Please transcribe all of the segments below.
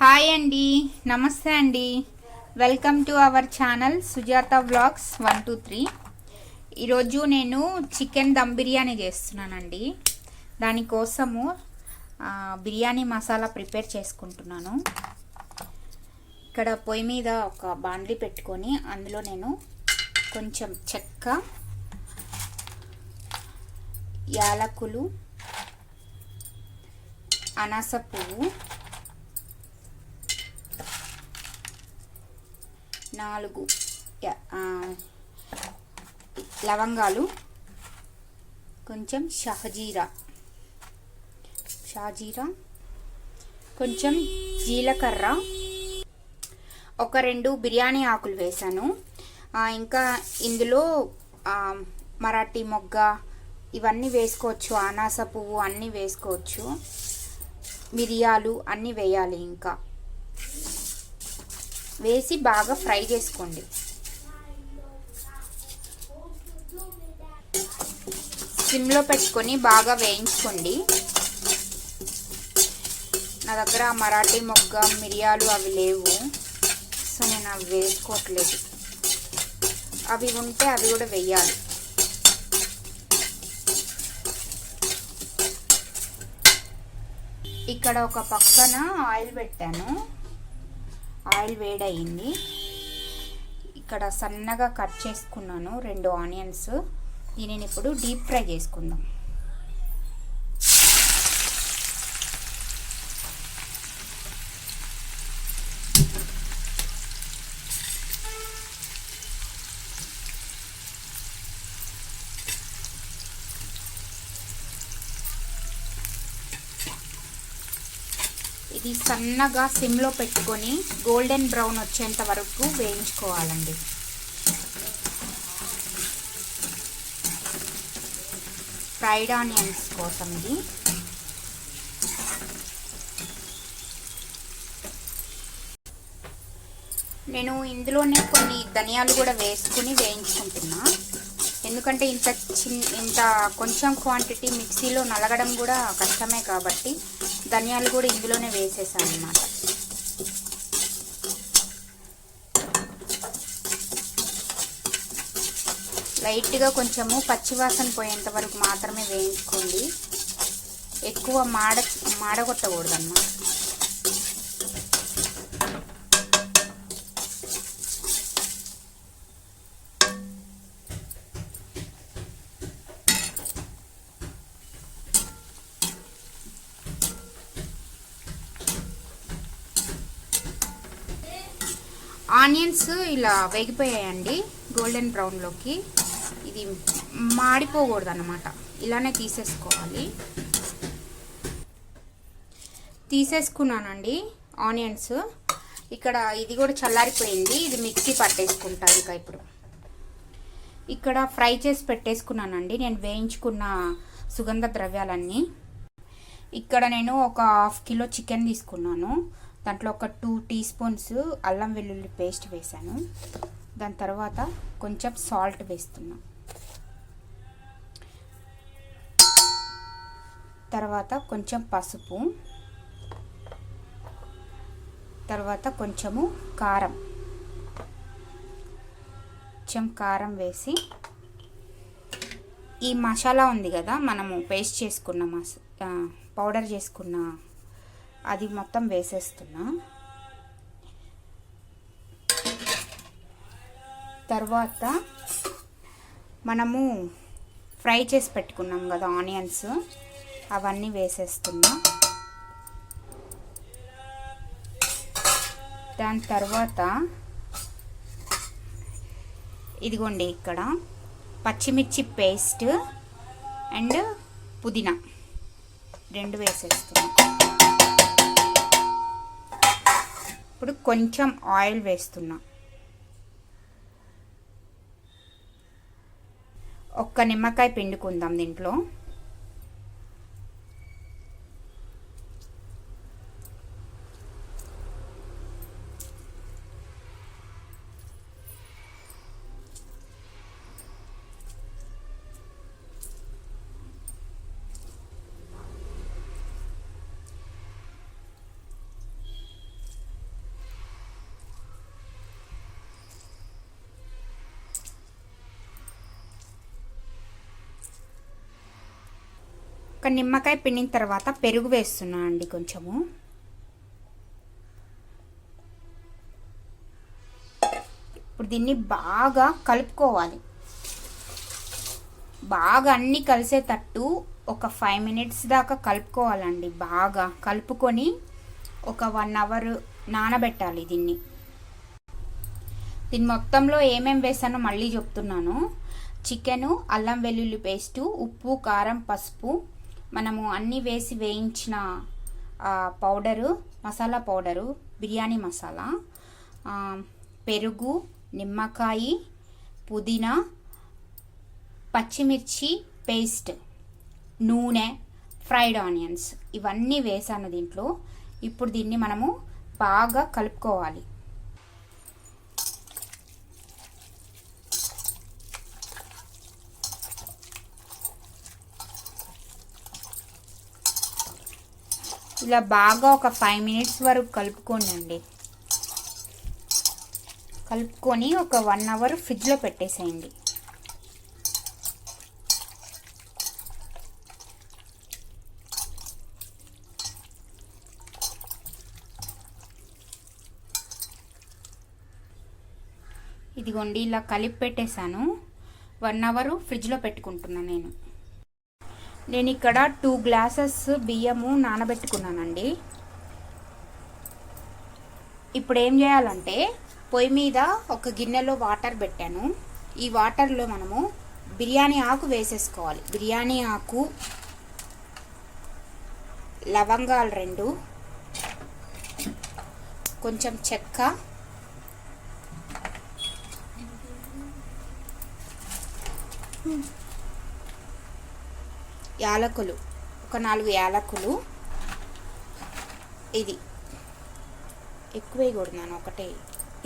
Hi అండి నమస్తే అండి. Welcome to our channel Sujatha vlogs one two three. ఈరోజు నేను చికెన్ దమ్ బిర్యానీ చేస్తున్నానండి. దానికోసము బిర్యానీ మసాలా ప్రిపేర్ చేసుకుంటున్నాను. ఇక్కడ పొయ్యి మీద ఒక బాండ్లీ పెట్టుకొని అందులో నేను కొంచెం చెక్క యాలకులు అనాస పువ్వు నాలుగు. లవంగాలు కొంచెం షహజీరా షాజీరా కొంచెం జీలకర్ర ఒక రెండు బిర్యానీ ఆకులు వేసాను ఇంకా ఇందులో మరాఠీ మొగ్గ ఇవన్నీ వేసుకోవచ్చు అనాస పువ్వు అన్నీ వేసుకోవచ్చు మిరియాలు అన్నీ వేయాలి ఇంకా. వేసి బాగా ఫ్రై చేసుకోండి. సిమ్లో పెట్టుకొని బాగా వేయించుకోండి. నా దగ్గర మరాఠీ మొగ్గ మిరియాలు అవి లేవు. సో నేను అవి వేసుకోవట్లేదు. అవి ఉంటే అవి కూడా వేయాలి. ఇక్కడ ఒక పక్కన ఆయిల్ పెట్టాను. ఆయిల్ వేడయింది. ఇక్కడ సన్నగా కట్ చేసుకున్నాను రెండు ఆనియన్స్. దీనిని ఇప్పుడు డీప్ ఫ్రై చేసుకుందాం. ఇది సన్నగా సిమ్లో పెట్టుకొని గోల్డెన్ బ్రౌన్ వచ్చేంత వరకు వేయించుకోవాలండి. ఫ్రైడ్ ఆనియన్స్ కోసం ఇది నేను ఇందులోనే కొన్ని ధనియాలు కూడా వేసుకుని వేయించుకుంటున్నా. ఎందుకంటే ఇంత చిన్న ఇంత కొంచెం క్వాంటిటీ మిక్సీలో నలగడం కూడా కష్టమే కాబట్టి ధనియాలు కూడా ఇందులోనే వేసేసాను అనమాట లైట్గా కొంచెము పచ్చివాసన పోయేంత వరకు మాత్రమే వేయించుకోండి. ఎక్కువ మాడ మాడగొట్టకూడదు అన్నమాట ఆనియన్స్ ఇలా వేగిపోయాయండి గోల్డెన్ బ్రౌన్లోకి ఇది మాడిపోకూడదు అనమాట ఇలానే తీసేసుకోవాలి. తీసేసుకున్నానండి ఆనియన్స్. ఇక్కడ ఇది కూడా చల్లారిపోయింది. ఇది మిక్సీ పట్టేసుకుంటా ఇక ఇప్పుడు. ఇక్కడ ఫ్రై చేసి పెట్టేసుకున్నానండి. నేను వేయించుకున్న సుగంధ ద్రవ్యాలన్నీ. ఇక్కడ నేను ఒక హాఫ్ కిలో చికెన్ తీసుకున్నాను. దాంట్లో ఒక టూ టీ స్పూన్స్ అల్లం వెల్లుల్లి పేస్ట్ వేసాను దాని తర్వాత కొంచెం సాల్ట్ వేస్తున్నా. తర్వాత కొంచెం పసుపు. తర్వాత కొంచెము కారం. కొంచెం కారం వేసి ఈ మసాలా ఉంది కదా మనము పేస్ట్ చేసుకున్న మస పౌడర్ చేసుకున్న అది మొత్తం వేసేస్తున్నా. తర్వాత మనము ఫ్రై చేసి పెట్టుకున్నాం కదా ఆనియన్స్ అవన్నీ వేసేస్తున్నా. దాని తర్వాత ఇదిగోండి ఇక్కడ పచ్చిమిర్చి పేస్ట్ అండ్ పుదీనా రెండు వేసేస్తున్నాం. ఇప్పుడు కొంచెం ఆయిల్ వేస్తున్నా. ఒక్క నిమ్మకాయ పిండుకుందాం దీంట్లో. ఒక నిమ్మకాయ పిండిన తర్వాత పెరుగు వేస్తున్నా అండి కొంచెము. ఇప్పుడు దీన్ని బాగా కలుపుకోవాలి. బాగా అన్నీ కలిసేటట్టు ఒక ఫైవ్ మినిట్స్ దాకా కలుపుకోవాలండి బాగా. కలుపుకొని ఒక వన్ అవర్ నానబెట్టాలి దీన్ని. దీని మొత్తంలో ఏమేం వేసానో మళ్ళీ చెప్తున్నాను. చికెను అల్లం వెల్లుల్లి పేస్టు ఉప్పు కారం పసుపు మనము అన్నీ వేసి వేయించిన పౌడరు మసాలా పౌడరు బిర్యానీ మసాలా పెరుగు నిమ్మకాయ పుదీనా పచ్చిమిర్చి పేస్ట్ నూనె ఫ్రైడ్ ఆనియన్స్ ఇవన్నీ వేసాను దీంట్లో. ఇప్పుడు దీన్ని మనము బాగా కలుపుకోవాలి. ఇలా బాగా ఒక ఫైవ్ మినిట్స్ వరకు కలుపుకోండి కలుపుకొని ఒక వన్ అవర్ ఫ్రిడ్జ్లో పెట్టేసేయండి. ఇదిగోండి ఇలా కలిపి పెట్టేశాను. వన్ అవర్ ఫ్రిడ్జ్లో పెట్టుకుంటున్నాను నేను. నేను ఇక్కడ టూ గ్లాసెస్ బియ్యము నానబెట్టుకున్నానండి. ఇప్పుడు ఏం చేయాలంటే పొయ్యి మీద ఒక గిన్నెలో వాటర్ పెట్టాను. ఈ వాటర్లో మనము బిర్యానీ ఆకు వేసేసుకోవాలి. బిర్యానీ ఆకు లవంగాలు రెండు కొంచెం చెక్క యాలకులు. ఒక నాలుగు యాలకులు. ఇది. ఎక్కువ వేయకూడదు నాన్న ఒకటే.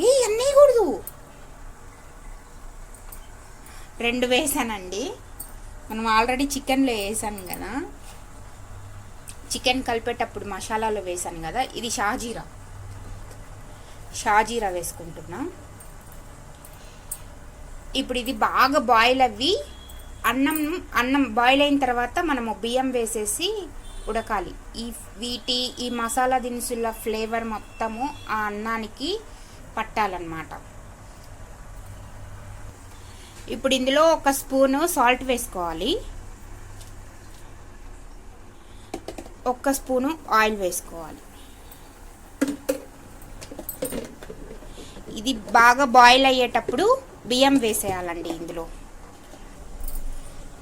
ఏ అన్నీ కూడదు రెండు వేసానండి. మనం ఆల్రెడీ చికెన్లో వేసాను కదా. చికెన్ కలిపేటప్పుడు మసాలాలో వేసాను కదా. ఇది షాజీరా. షాజీరా వేసుకుంటున్నా. ఇప్పుడు ఇది బాగా బాయిల్ అవ్వి అన్నం అన్నం బాయిల్ అయిన తర్వాత మనము బియ్యం వేసేసి ఉడకాలి. ఈ వీటి ఈ మసాలా దినుసుల ఫ్లేవర్ మొత్తము ఆ అన్నానికి పట్టాలన్నమాట. ఇప్పుడు ఇందులో ఒక స్పూను సాల్ట్ వేసుకోవాలి. ఒక్క స్పూను ఆయిల్ వేసుకోవాలి. ఇది బాగా బాయిల్ అయ్యేటప్పుడు బియ్యం వేసేయాలండి ఇందులో.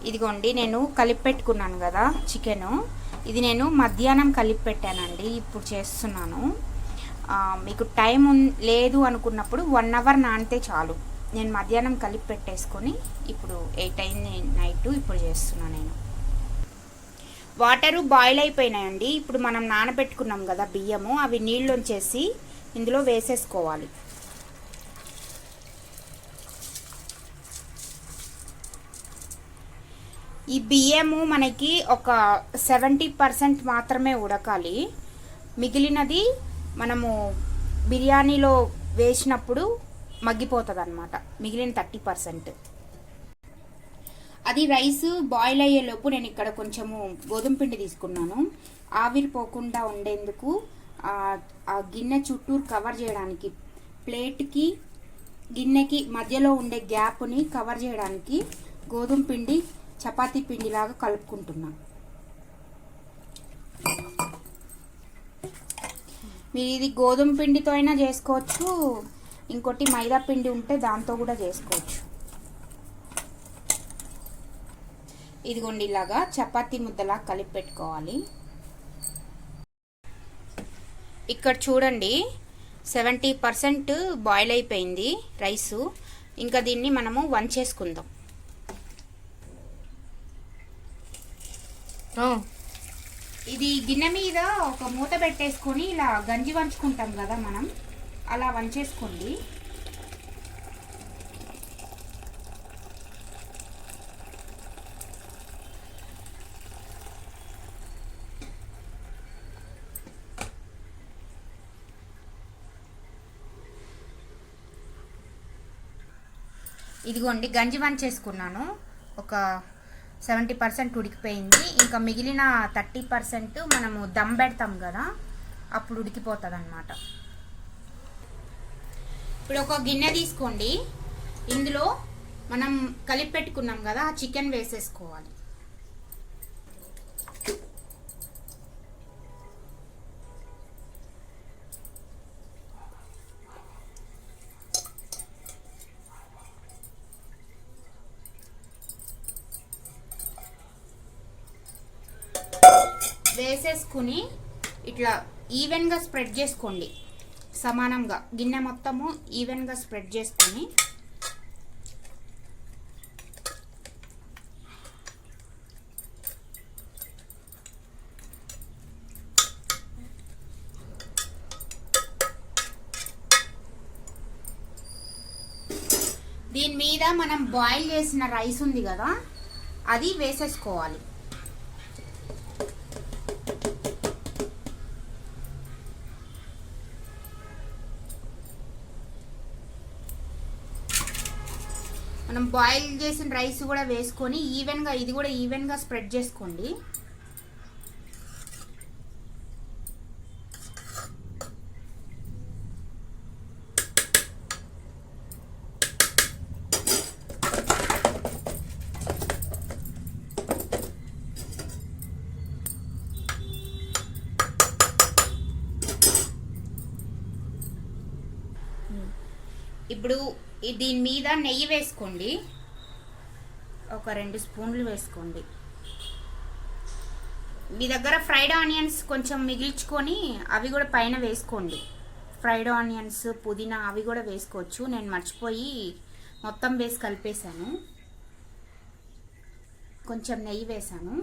ఇదిగోండి నేను కలిపి పెట్టుకున్నాను కదా చికెను. ఇది నేను మధ్యాహ్నం కలిపి పెట్టానండి ఇప్పుడు చేస్తున్నాను. మీకు టైం లేదు అనుకున్నప్పుడు వన్ అవర్ నానితే చాలు. నేను మధ్యాహ్నం కలిపి పెట్టేసుకొని ఇప్పుడు ఎయిట్ అయింది నైట్ ఇప్పుడు చేస్తున్నాను నేను. వాటరు బాయిల్ అయిపోయినాయండి. ఇప్పుడు మనం నానబెట్టుకున్నాం కదా బియ్యము అవి నీళ్ళు వచ్చేసి ఇందులో వేసేసుకోవాలి. ఈ బియ్యము మనకి ఒక సెవెంటీ పర్సెంట్ మాత్రమే ఉడకాలి. మిగిలినది మనము బిర్యానీలో వేసినప్పుడు మగ్గిపోతుంది అనమాట మిగిలిన థర్టీ పర్సెంట్. అది రైస్ బాయిల్ అయ్యేలోపు నేను ఇక్కడ కొంచెము గోధుమ పిండి తీసుకున్నాను. ఆవిరి పోకుండా ఉండేందుకు ఆ ఆ గిన్నె చుట్టూరు కవర్ చేయడానికి ప్లేట్కి గిన్నెకి మధ్యలో ఉండే గ్యాప్ని కవర్ చేయడానికి గోధుమ పిండి చపాతీ పిండిలాగా కలుపుకుంటున్నాం. మీరు ఇది గోధుమ పిండితో అయినా చేసుకోవచ్చు. ఇంకోటి మైదా పిండి ఉంటే దాంతో కూడా చేసుకోవచ్చు. ఇదిగోండి ఇలాగా చపాతీ ముద్దలా కలిపి పెట్టుకోవాలి. ఇక్కడ చూడండి సెవెంటీ పర్సెంట్ బాయిల్ అయిపోయింది రైసు. ఇంకా దీన్ని మనము వంచేసుకుందాం. ఇది గిన్నె మీద ఒక మూత పెట్టేసుకొని ఇలా గంజి వంచుకుంటాం కదా మనం అలా వంచేసుకోండి. ఇదిగోండి గంజి వంచేసుకున్నాను. ఒక సెవెంటీ పర్సెంట్ ఉడికిపోయింది. ఇంకా మిగిలిన థర్టీ పర్సెంట్ మనము దమ్ పెడతాం కదా అప్పుడు ఉడికిపోతుంది అనమాట ఇప్పుడు ఒక గిన్నె తీసుకోండి. ఇందులో మనం కలిపి పెట్టుకున్నాం కదా ఆ చికెన్ వేసేసుకోవాలి. వేసేసుకుని ఇట్లా ఈవెన్గా స్ప్రెడ్ చేసుకోండి. సమానంగా గిన్నె మొత్తము ఈవెన్గా స్ప్రెడ్ చేసుకొని దీని మీద మనం బాయిల్ చేసిన రైస్ ఉంది కదా అది వేసేసుకోవాలి. మనం బాయిల్ చేసిన రైస్ కూడా వేసుకొని ఈవెన్గా ఇది కూడా ఈవెన్గా స్ప్రెడ్ చేసుకోండి ఇప్పుడు ఈ కొద్దిగా నెయ్యి వేసుకోండి. ఒక రెండు స్పూన్లు వేసుకోండి. మీ దగ్గర ఫ్రైడ్ ఆనియన్స్ కొంచెం మిగిల్చుకొని అవి కూడా పైన వేసుకోండి. ఫ్రైడ్ ఆనియన్స్ పుదీనా అవి కూడా వేసుకోవచ్చు. నేను మర్చిపోయి మొత్తం వేసి కలిపేశాను. కొంచెం నెయ్యి వేసాను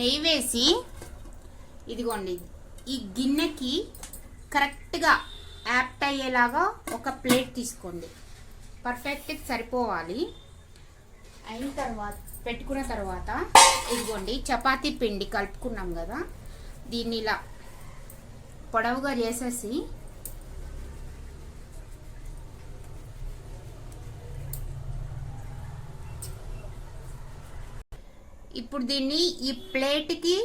నెయ్యి వేసి ఇదిగోండి ఈ గిన్నెకి కరెక్ట్గా యాప్ట్ అయ్యేలాగా ఒక ప్లేట్ తీసుకోండి. పర్ఫెక్ట్గా సరిపోవాలి. అయిన తర్వాత పెట్టుకున్న తర్వాత ఇదిగోండి చపాతీ పిండి కలుపుకున్నాం కదా. దీన్ని ఇలా పొడవుగా చేసేసి ఇప్పుడు దీన్ని ఈ ప్లేట్కి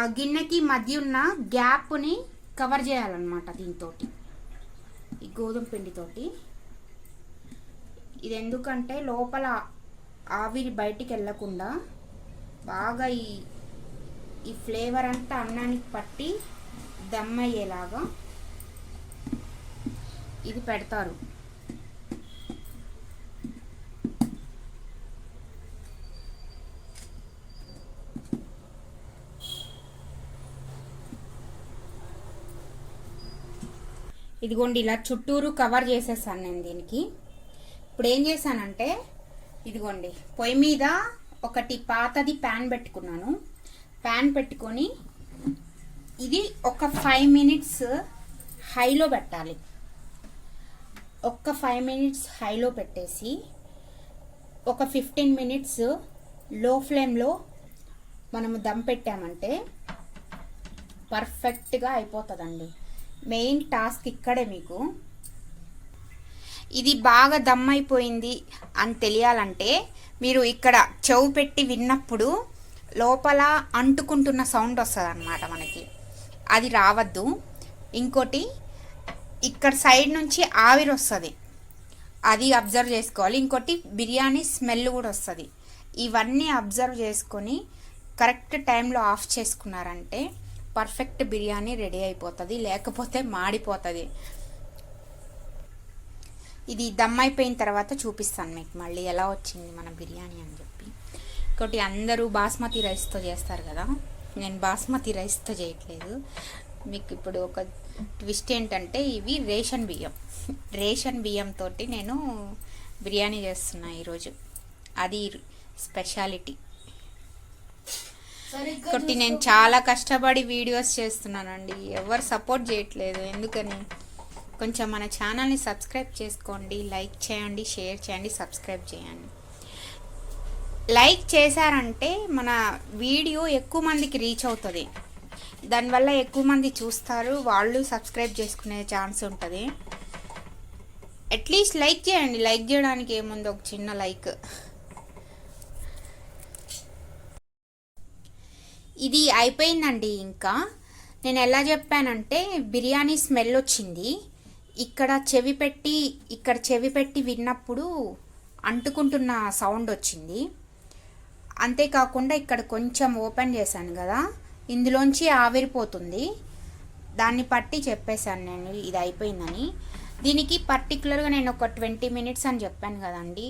ఆ గిన్నెకి మధ్య ఉన్న గ్యాప్ని కవర్ చేయాలన్నమాట దీంతో ఈ గోధుమ పిండితోటి. ఇది ఎందుకంటే లోపల ఆవిరి బయటికి వెళ్ళకుండా బాగా ఈ ఈ ఫ్లేవర్ అంతా అన్నానికి పట్టి దమ్ అయ్యేలాగా ఇది పెడతారు. ఇదిగోండి ఇలా చుట్టూరు కవర్ చేసేసాను నేను దీనికి. ఇప్పుడు ఏం చేశానంటే ఇదిగోండి పొయ్యి మీద ఒకటి పాతది ప్యాన్ పెట్టుకున్నాను. ప్యాన్ పెట్టుకొని ఇది ఒక ఫైవ్ మినిట్స్ హైలో పెట్టాలి. ఒక్క ఫైవ్ మినిట్స్ హైలో పెట్టేసి ఒక ఫిఫ్టీన్ మినిట్స్లో ఫ్లేమ్లో మనము దమ్ పెట్టామంటే పర్ఫెక్ట్గా అయిపోతుందండి. మెయిన్ టాస్క్ ఇక్కడే మీకు. ఇది బాగా దమ్ అయిపోయింది అని తెలియాలంటే మీరు ఇక్కడ చెవు పెట్టి విన్నప్పుడు లోపల అంటుకుంటున్న సౌండ్ వస్తుంది అనమాట మనకి. అది రావద్దు. ఇంకోటి ఇక్కడ సైడ్ నుంచి ఆవిరి వస్తుంది. అది అబ్జర్వ్ చేసుకోవాలి. ఇంకోటి బిర్యానీ స్మెల్ కూడా వస్తుంది. ఇవన్నీ అబ్జర్వ్ చేసుకొని కరెక్ట్ టైంలో ఆఫ్ చేసుకున్నారంటే పర్ఫెక్ట్ బిర్యానీ రెడీ అయిపోతుంది లేకపోతే మాడిపోతుంది. ఇది దమ్ అయిపోయిన తర్వాత చూపిస్తాను మీకు మళ్ళీ ఎలా వచ్చింది మన బిర్యానీ అని చెప్పి. ఇంకోటి అందరూ బాస్మతి రైస్తో చేస్తారు కదా నేను బాస్మతి రైస్తో చేయట్లేదు. మీకు ఇప్పుడు ఒక ట్విస్ట్ ఏంటంటే ఇవి రేషన్ బియ్యం. రేషన్ బియ్యంతో నేను బిర్యానీ చేస్తున్నా ఈరోజు. అది స్పెషాలిటీ కాబట్టి నేను చాలా కష్టపడి వీడియోస్ చేస్తున్నానండి. ఎవరు సపోర్ట్ చేయట్లేదు. ఎందుకని? కొంచెం మన ఛానల్ని సబ్స్క్రైబ్ చేసుకోండి. లైక్ చేయండి షేర్ చేయండి సబ్స్క్రైబ్ చేయండి. లైక్ చేశారంటే మన వీడియో ఎక్కువ మందికి రీచ్ అవుతుంది. దానివల్ల ఎక్కువ మంది చూస్తారు. వాళ్ళు సబ్స్క్రైబ్ చేసుకునే ఛాన్స్ ఉంటుంది. అట్లీస్ట్ లైక్ చేయండి. లైక్ చేయడానికి ఏముంది? ఒక చిన్న లైక్. ఇది అయిపోయిందండి ఇంకా. నేను ఎలా చెప్పానంటే బిర్యానీ స్మెల్ వచ్చింది. ఇక్కడ చెవి పెట్టి ఇక్కడ చెవి పెట్టి విన్నప్పుడు అంటుకుంటున్న సౌండ్ వచ్చింది. అంతేకాకుండా ఇక్కడ కొంచెం ఓపెన్ చేశాను కదా ఇందులోంచి ఆవిరిపోతుంది. దాన్ని పట్టి చెప్పేశాను నేను ఇది అయిపోయిందని. దీనికి పర్టికులర్గా నేను ఒక ట్వంటీ మినిట్స్ అని చెప్పాను కదండి.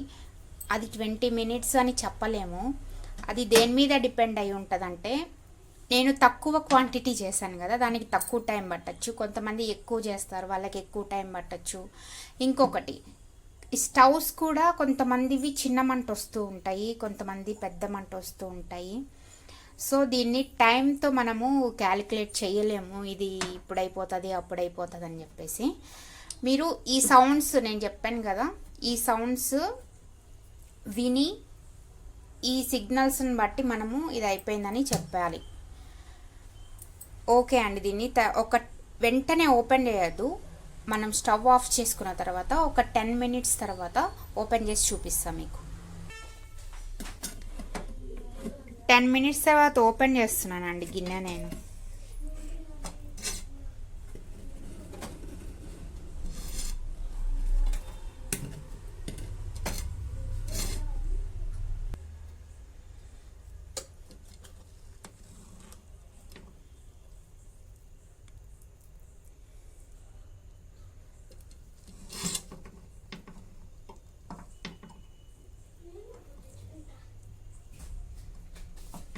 అది ట్వంటీ మినిట్స్ అని చెప్పలేము. అది దేని మీద డిపెండ్ అయి ఉంటుందంటే నేను తక్కువ క్వాంటిటీ చేశాను కదా దానికి తక్కువ టైం పట్టచ్చు. కొంతమంది ఎక్కువ చేస్తారు వాళ్ళకి ఎక్కువ టైం పట్టచ్చు. ఇంకొకటి స్టవ్స్ కూడా కొంతమందివి చిన్న మంట వస్తూ ఉంటాయి కొంతమంది పెద్ద మంట వస్తూ ఉంటాయి. సో దీన్ని టైంతో మనము క్యాలిక్యులేట్ చేయలేము. ఇది ఇప్పుడు అయిపోతుంది అప్పుడు అయిపోతుంది అని చెప్పేసి. మీరు ఈ సౌండ్స్ నేను చెప్పాను కదా ఈ సౌండ్స్ విని ఈ సిగ్నల్స్ని బట్టి మనము ఇది అయిపోయిందని చెప్పాలి. ఓకే అండి దీన్ని. త- ఒక వెంటనే ఓపెన్ చేయొద్దు. మనం స్టవ్ ఆఫ్ చేసుకున్న తర్వాత ఒక టెన్ మినిట్స్ తర్వాత ఓపెన్ చేసి చూపిస్తాం మీకు. టెన్ మినిట్స్ తర్వాత ఓపెన్ చేస్తున్నానండి గిన్నె నేను.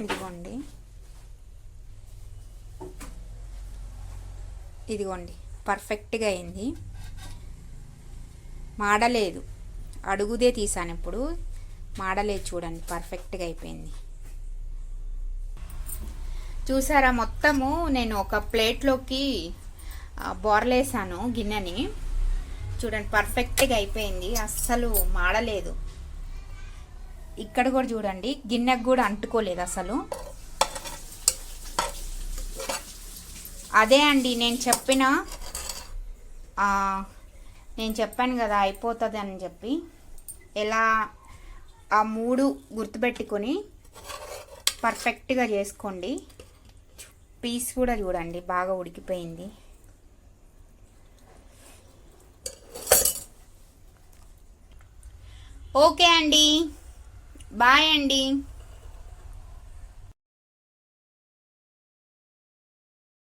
ఇదిగోండి. ఇదిగోండి పర్ఫెక్ట్గా అయింది. మాడలేదు. అడుగుదే తీసాను ఇప్పుడు. మాడలేదు చూడండి పర్ఫెక్ట్గా అయిపోయింది. చూసారా మొత్తము నేను ఒక ప్లేట్లోకి బోర్లేసాను గిన్నెని. చూడండి పర్ఫెక్ట్గా అయిపోయింది. అస్సలు మాడలేదు. ఇక్కడ కూడా చూడండి గిన్నెకు కూడా అంటుకోలేదు అసలు. అదే అండి నేను చెప్పిన నేను చెప్పాను కదా అయిపోతుంది అని చెప్పి. ఎలా ఆ మూడు గుర్తుపెట్టుకొని పర్ఫెక్ట్గా చేసుకోండి. పీస్ కూడా చూడండి బాగా ఉడికిపోయింది. ఓకే అండి. బాయ్ అండి